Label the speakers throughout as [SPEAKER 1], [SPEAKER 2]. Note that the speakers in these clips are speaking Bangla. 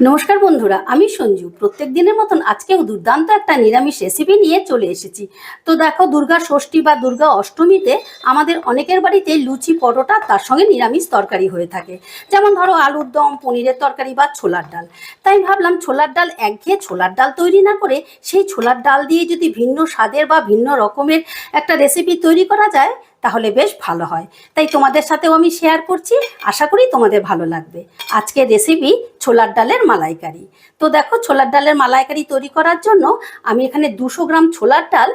[SPEAKER 1] নমস্কার বন্ধুরা, আমি সঞ্জু। প্রত্যেক দিনের মতন আজকেও দুর্দান্ত একটা নিরামিষ রেসিপি নিয়ে চলে এসেছি। তো দেখো, দুর্গা ষষ্ঠী বা দুর্গা অষ্টমীতে আমাদের অনেকের বাড়িতে লুচি, পরোটা তার সঙ্গে নিরামিষ তরকারি হয়ে থাকে। যেমন ধরো, আলুর দম, পনিরের তরকারি বা ছোলার ডাল। তাই ভাবলাম ছোলার ডাল একঘেয়ে ছোলার ডাল তৈরি না করে সেই ছোলার ডাল দিয়ে যদি ভিন্ন স্বাদের বা ভিন্ন রকমের একটা রেসিপি তৈরি করা যায় তাহলে বেশ ভালো হয়। তাই তোমাদের সাথেও আমি শেয়ার করছি। আশা করি তোমাদের ভালো লাগবে। আজকের রেসিপি ছোলার ডালের মালাইকারি। তো দেখো, ছোলার ডালের মালাইকারি তৈরি করার জন্য আমি এখানে দুশো গ্রাম ছোলার ডাল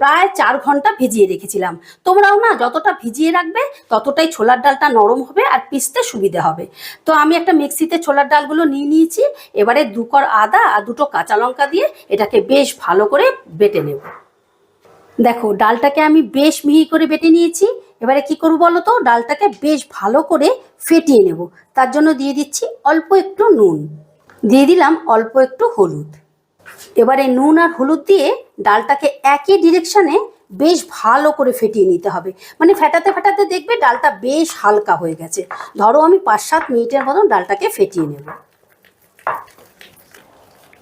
[SPEAKER 1] প্রায় চার ঘণ্টা ভিজিয়ে রেখেছিলাম। তোমরাও না যতটা ভিজিয়ে রাখবে, ততটাই ছোলার ডালটা নরম হবে আর পিসতে সুবিধে হবে। তো আমি একটা মিক্সিতে ছোলার ডালগুলো নিয়ে নিয়েছি। এবারে দু কর আদা আর দুটো কাঁচা লঙ্কা দিয়ে এটাকে বেশ ভালো করে বেটে নেব। দেখো, ডালটাকে আমি বেশ মিহি করে বেটে নিয়েছি। এবারে কি করব বলো তো? ডালটাকে বেশ ভালো করে ফেটিয়ে নেব। তার জন্য দিয়ে দিচ্ছি অল্প একটু নুন। দিয়ে দিলাম অল্প একটু হলুদ। এবারে নুন আর হলুদ দিয়ে ডালটাকে একই ডিরেকশানে বেশ ভালো করে ফেটিয়ে নিতে হবে। মানে ফেটাতে ফেটাতে দেখবে ডালটা বেশ হালকা হয়ে গেছে। ধরো আমি পাঁচ সাত মিনিটের মতন ডালটাকে ফেটিয়ে নেব।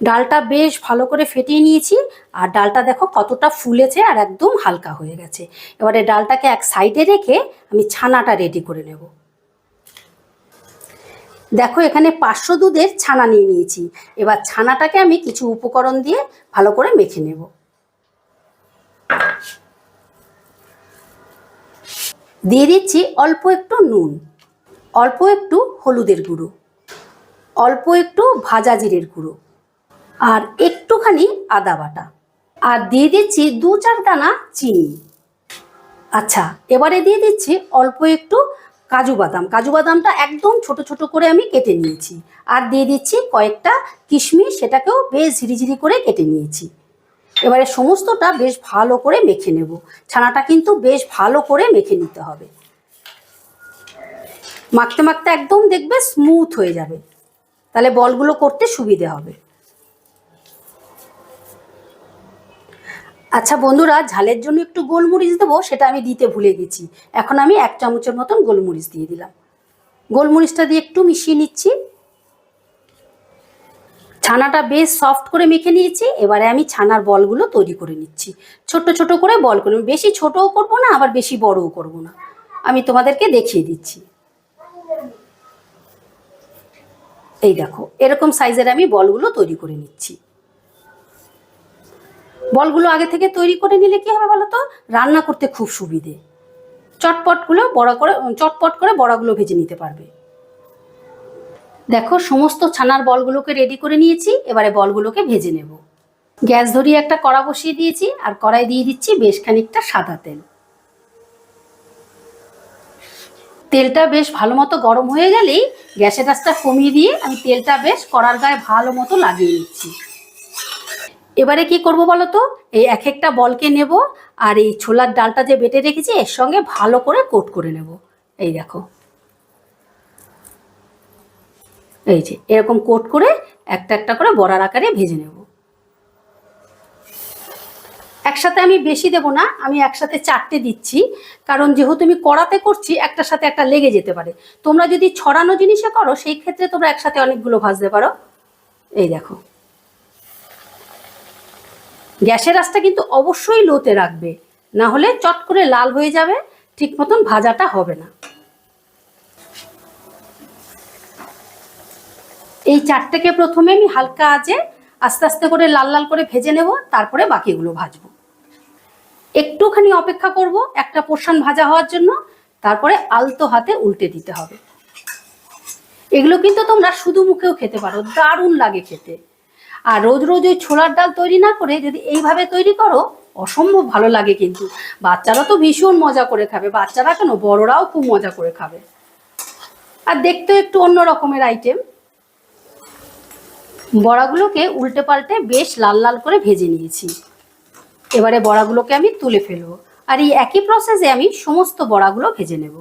[SPEAKER 1] ডালটা বেশ ভালো করে ফেটিয়ে নিয়েছি। আর ডালটা দেখো কতটা ফুলেছে আর একদম হালকা হয়ে গেছে। এবারে ডালটাকে এক সাইডে রেখে আমি ছানাটা রেডি করে নেব। দেখো এখানে পাঁচশো দুধের ছানা নিয়ে নিয়েছি। এবার ছানাটাকে আমি কিছু উপকরণ দিয়ে ভালো করে মেখে নেব। দিয়ে দিচ্ছি অল্প একটু নুন, অল্প একটু হলুদের গুঁড়ো, অল্প একটু ভাজা জিরের গুঁড়ো। আর একটুখানি আদা বাটা। আর দিয়ে দিচ্ছি দু চার দানা চিনি। আচ্ছা এবারে দিয়ে দিচ্ছি অল্প একটু কাজু বাদাম। কাজু বাদামটা একদম ছোট ছোট করে আমি কেটে নিয়েছি। আর দিয়ে দিচ্ছি কয়েকটা কিশমিশ, সেটাকেও বেশ ঝিরিঝিরি করে কেটে নিয়েছি। এবারে সমস্তটা বেশ ভালো করে মেখে নেব। ছানাটা কিন্তু বেশ ভালো করে মেখে নিতে হবে। মাখতে মাখতে একদম দেখবে স্মুথ হয়ে যাবে। তাহলে বলগুলো করতে সুবিধে হবে। আচ্ছা বন্ধুরা, ঝালের জন্য একটু গোলমরিচ দেবো, সেটা আমি দিতে ভুলে গেছি। এখন আমি এক চামচের মতন গোলমরিচ দিয়ে দিলাম। গোলমরিচটা দিয়ে একটু মিশিয়ে নিচ্ছি। ছানাটা বেশ সফট করে মেখে নিয়েছি, এবারে আমি ছানার বলগুলো তৈরি করে নিচ্ছি। ছোট ছোট করে বল করে বেশি ছোটও করব না, আবার বেশি বড়ও করব না। আমি তোমাদেরকে দেখিয়ে দিচ্ছি। এই দেখো, এরকম সাইজের আমি বলগুলো তৈরি করে নিচ্ছি। বলগুলো আগে থেকে তৈরি করে নিলে কি হবে বলো তো রান্না করতে খুব সুবিধে। চটপটগুলো বড়া করে, চটপট করে বড়াগুলো ভেজে নিতে পারবে। দেখো, সমস্ত ছানার বলগুলোকে রেডি করে নিয়েছি, এবারে বলগুলোকে ভেজে নেব। গ্যাস ধরিয়ে একটা কড়া বসিয়ে দিয়েছি, আর কড়াই দিয়ে দিচ্ছি বেশ খানিকটা সাদা তেল। তেলটা বেশ ভালো মতো গরম হয়ে গেলেই গ্যাসের আঁচটা কমিয়ে দিয়ে আমি তেলটা বেশ কড়ার গায়ে ভালো মতো লাগিয়ে নিচ্ছি। এবারে কি করব বলো তো? এই এক একটা বলকে নেব আর এই ছোলার ডালটা যে বেটে রেখেছি, এর সঙ্গে ভালো করে কোট করে নেব। এই দেখো। এই যে, এরকম কোট করে একটা একটা করে বড়ার আকারে ভেজে নেব। একসাথে আমি বেশি দেব না, আমি একসাথে চারটে দিচ্ছি। কারণ যেহেতু আমি কড়াতে করছি, একটার সাথে একটা লেগে যেতে পারে। তোমরা যদি ছড়ানো জিনিসে করো, সেই ক্ষেত্রে তোমরা একসাথে অনেকগুলো ভাজতে পারো। এই দেখো। গ্যাসের আঁচটা কিন্তু অবশ্যই লোতে রাখবে। না হলে চট করে লাল হয়ে যাবে, ঠিক মতন ভাজাটা হবে না। এই চারটেকে প্রথমে আমি হালকা আঁচে আস্তে আস্তে করে লাল লাল করে ভেজে নেব, তারপরে বাকিগুলো ভাজবো। একটুখানি অপেক্ষা করব একটা পোর্শন ভাজা হওয়ার জন্য, তারপরে আলতো হাতে উল্টে দিতে হবে। এগুলো কিন্তু তোমরা শুধু মুখেও খেতে পারো, দারুণ লাগে খেতে। আর রোজ রোজ ওই ছোলার ডাল তৈরি না করে যদি এইভাবে তৈরি করো, অসম্ভব ভালো লাগে কিন্তু। বাচ্চারা তো ভীষণ মজা করে খাবে। বাচ্চারা কেন? বড়রাও খুব মজা করে খাবে। আর দেখতে একটু অন্য রকমের আইটেম বড়াগুলোকে উল্টে পাল্টে বেশ লাল লাল করে ভেজে নিয়েছি। এবারে বড়াগুলোকে আমি তুলে ফেলব। আর এই একই প্রসেসে আমি সমস্ত বড়াগুলো ভেজে নেব।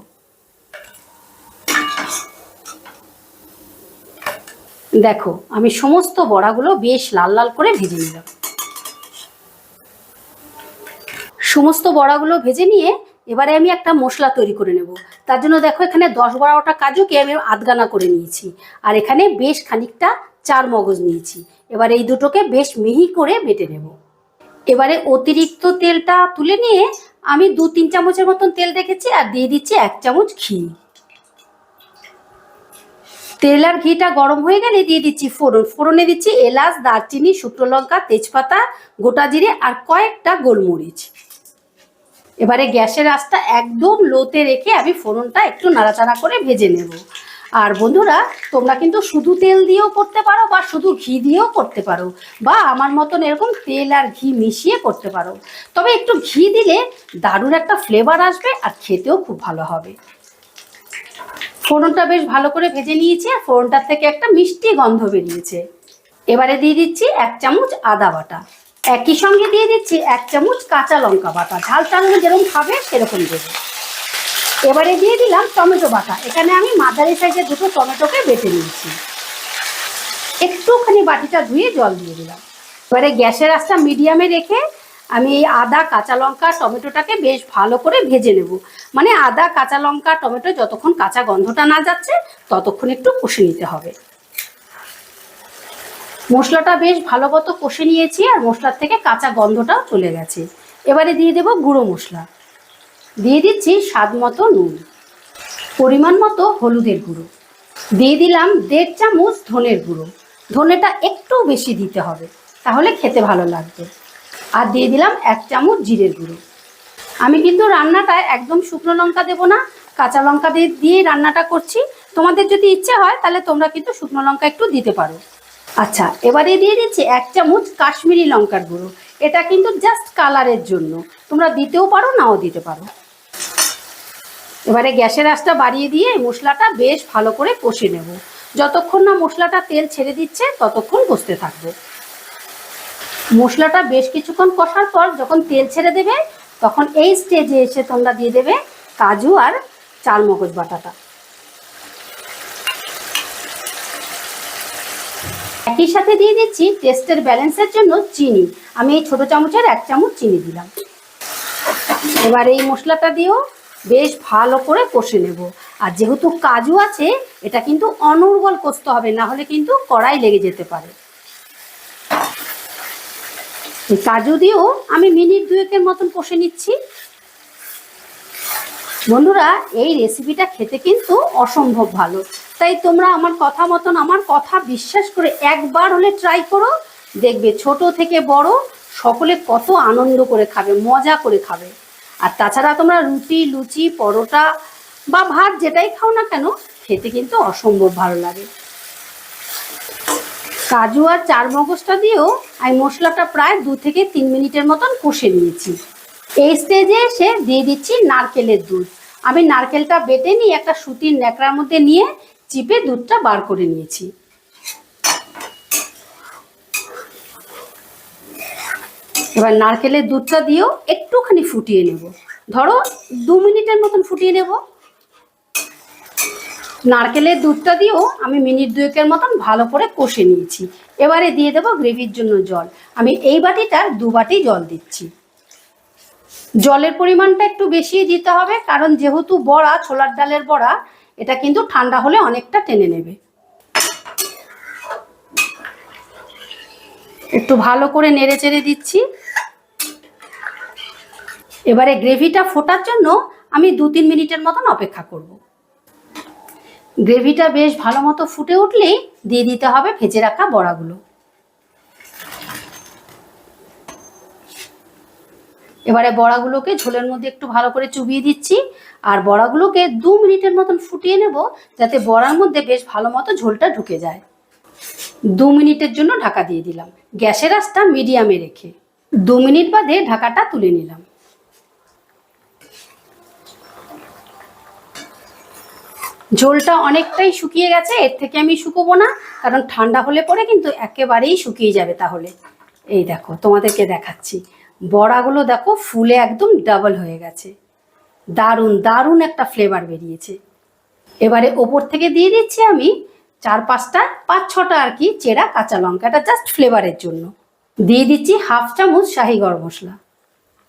[SPEAKER 1] দেখো, আমি সমস্ত বড়াগুলো বেশ লাল লাল করে ভেজে নিলাম। সমস্ত বড়াগুলো ভেজে নিয়ে এবারে আমি একটা মশলা তৈরি করে নেব। তার জন্য দেখো, এখানে দশ বারোটা কাজুকে আমি আধগানা করে নিয়েছি। আর এখানে বেশ খানিকটা চার মগজ নিয়েছি। এবার এই দুটোকে বেশ মিহি করে বেটে নেব। এবারে অতিরিক্ত তেলটা তুলে নিয়ে আমি দু তিন চামচের মতন তেল রেখেছি আর দিয়ে দিচ্ছি এক চামচ ঘি। তেল আর ঘিটা গরম হয়ে গেলে দিয়ে দিচ্ছি ফোড়ন। ফোড়নে দিচ্ছি এলাচ, দারচিনি, শুকনো লঙ্কা, তেজপাতা, গোটা জিরে আর কয়েকটা গোলমরিচ। এবারে গ্যাসের আঁচটা একদম লোতে রেখে আমি ফোড়নটা একটু নাড়াচাড়া করে ভেজে নেব। আর বন্ধুরা, তোমরা কিন্তু শুধু তেল দিয়েও করতে পারো বা শুধু ঘি দিয়েও করতে পারো বা আমার মতন এরকম তেল আর ঘি মিশিয়ে করতে পারো। তবে একটু ঘি দিলে দারুণ একটা ফ্লেভার আসবে আর খেতেও খুব ভালো হবে। ফোড়নটা বেশ ভালো করে ভেজে নিয়েছি আর ফোড়নটার থেকে একটা মিষ্টি গন্ধ বেরিয়েছে। এবারে দিয়ে দিচ্ছি এক চামচ আদা বাটা। একই সঙ্গে দিয়ে দিচ্ছি এক চামচ কাঁচা লঙ্কা বাটা। ঝাল চালনে যেরকম খাবে সেরকম দেবে। এবারে দিয়ে দিলাম টমেটো বাটা। এখানে আমি মাঝারি সাইজের দুটো টমেটোকে বেটে নিয়েছি। একটুখানি বাটিটা ধুয়ে জল দিয়ে দিলাম। এবারে গ্যাসের আঁচটা মিডিয়ামে রেখে আমি এই আদা, কাঁচা লঙ্কা, টমেটোটাকে বেশ ভালো করে ভেজে নেব। মানে আদা, কাঁচা লঙ্কা, টমেটো যতক্ষণ কাঁচা গন্ধটা না যাচ্ছে, ততক্ষণ একটু কষে নিতে হবে। মশলাটা বেশ ভালো মতো কষে নিয়েছি আর মশলার থেকে কাঁচা গন্ধটাও চলে গেছে। এবারে দিয়ে দেব গুঁড়ো মশলা। দিয়ে দিচ্ছি স্বাদ মতো নুন। পরিমাণ মতো হলুদের গুঁড়ো। দিয়ে দিলাম দেড় চামচ ধনের গুঁড়ো। ধনেটা একটু বেশি দিতে হবে, তাহলে খেতে ভালো লাগবে। আর দিয়ে দিলাম এক চামচ জিরের গুঁড়ো। আমি কিন্তু রান্নাটায় একদম শুকনো লঙ্কা দেবো না, কাঁচা লঙ্কা দিয়ে দিয়ে রান্নাটা করছি। তোমাদের যদি ইচ্ছে হয়, তাহলে তোমরা কিন্তু শুকনো লঙ্কা একটু দিতে পারো। আচ্ছা এবারে দিয়ে দিচ্ছি এক চামচ কাশ্মীরি লঙ্কার গুঁড়ো। এটা কিন্তু জাস্ট কালারের জন্য। তোমরা দিতেও পারো, নাও দিতে পারো। এবারে গ্যাসের আঁচটা বাড়িয়ে দিয়ে মশলাটা বেশ ভালো করে কষে নেব। যতক্ষণ না মশলাটা তেল ছেড়ে দিচ্ছে, ততক্ষণ কষতে থাকব। মশলাটা বেশ কিছুক্ষণ কষার পর যখন তেল ছেড়ে দেবে, তখন এই স্টেজে এসে তোমরা দিয়ে দেবে কাজু আর চাল মগজ বাটাটা। একই সাথে দিয়ে দিচ্ছি টেস্টের ব্যালেন্সের জন্য চিনি। আমি এই ছোটো চামচের এক চামচ চিনি দিলাম। এবার এই মশলাটা দিয়েও বেশ ভালো করে কষে নেব। আর যেহেতু কাজু আছে, এটা কিন্তু অনর্গল কষতে হবে, না হলে কিন্তু কড়াই লেগে যেতে পারে। কাজু দিয়েও আমি মিনিট দুয়েকের মতন কষে নিচ্ছি। বন্ধুরা, এই রেসিপিটা খেতে কিন্তু অসম্ভব ভালো। তাই তোমরা আমার কথা মতন, আমার কথা বিশ্বাস করে একবার হলে ট্রাই করো। দেখবে ছোট থেকে বড় সকলে কত আনন্দ করে খাবে, মজা করে খাবে। আর তাছাড়া তোমরা রুটি, লুচি, পরোটা বা ভাত যেটাই খাও না কেন, খেতে কিন্তু অসম্ভব ভালো লাগে। কাজু আর চার মগজটা দিয়েও আমি মশলাটা প্রায় দু থেকে তিন মিনিটের মতন কষে নিয়েছি। এই স্টেজে এসে দিয়ে দিচ্ছি নারকেলের দুধ। আমি নারকেলটা বেটে নিয়ে একটা সুতির ন্যাকড়ার মধ্যে নিয়ে চিপে দুধটা বার করে নিয়েছি। এবার নারকেলের দুধটা দিয়েও একটুখানি ফুটিয়ে নেব। ধরো দু মিনিটের মতন ফুটিয়ে নেব। নারকেলের দুধটা দিয়েও আমি মিনিট দুয়েকের মতন ভালো করে কষে নিয়েছি। এবারে দিয়ে দেবো গ্রেভির জন্য জল। আমি এই বাটিটার দু বাটি জল দিচ্ছি। জলের পরিমাণটা একটু বেশি দিতে হবে, কারণ যেহেতু বড়া, ছোলার ডালের বড়া, এটা কিন্তু ঠান্ডা হলে অনেকটা টেনে নেবে। একটু ভালো করে নেড়ে চেড়ে দিচ্ছি। এবারে গ্রেভিটা ফোটার জন্য আমি দু তিন মিনিটের মতন অপেক্ষা করব। গ্রেভিটা বেশ ভালো মতো ফুটে উঠলেই দিয়ে দিতে হবে ভেজে রাখা বড়াগুলো। এবারে বড়াগুলোকে ঝোলের মধ্যে একটু ভালো করে চুবিয়ে দিচ্ছি আর বড়াগুলোকে দু মিনিটের মতন ফুটিয়ে নেব যাতে বড়ার মধ্যে বেশ ভালো মতো ঝোলটা ঢুকে যায়। দু মিনিটের জন্য ঢাকা দিয়ে দিলাম। গ্যাসের আঁচটা মিডিয়ামে রেখে। দু মিনিট বাদে ঢাকাটা তুলে নিলাম। ঝোলটা অনেকটাই শুকিয়ে গেছে, এর থেকে আমি শুকোবো না, কারণ ঠান্ডা হলে পরে কিন্তু একেবারেই শুকিয়ে যাবে তাহলে। এই দেখো, তোমাদেরকে দেখাচ্ছি। বড়াগুলো দেখো ফুলে একদম ডাবল হয়ে গেছে। দারুণ দারুণ একটা ফ্লেভার বেরিয়েছে। এবারে ওপর থেকে দিয়ে দিচ্ছি আমি চার পাঁচটা, পাঁচ ছটা আর কি চেরা কাঁচা লঙ্কা, এটা জাস্ট ফ্লেভারের জন্য। দিয়ে দিচ্ছি হাফ চামচ শাহি গরম মশলা।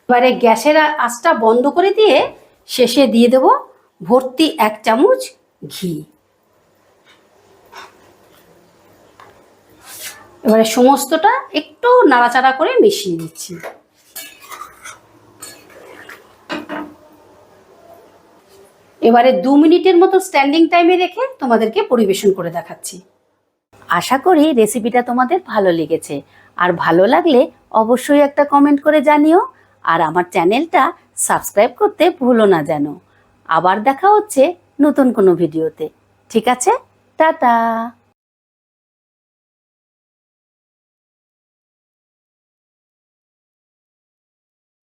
[SPEAKER 1] এবারে গ্যাসের আঁচটা বন্ধ করে দিয়ে শেষে দিয়ে দেব ভর্তি এক চামচ ঘি। এবারে সমস্তটা একটু নাড়াচাড়া করে মিশিয়ে দিচ্ছি এবারে দু মিনিটের মতো স্ট্যান্ডিং টাইমে রেখে তোমাদেরকে পরিবেশন করে দেখাচ্ছি। আশা করি রেসিপিটা তোমাদের ভালো লেগেছে। আর ভালো লাগলে অবশ্যই একটা কমেন্ট করে জানিও। আর আমার চ্যানেলটা সাবস্ক্রাইব করতে ভুলো না যেন। আবার দেখা হচ্ছে নতুন কোনো ভিডিওতে। ঠিক আছে? টাটা!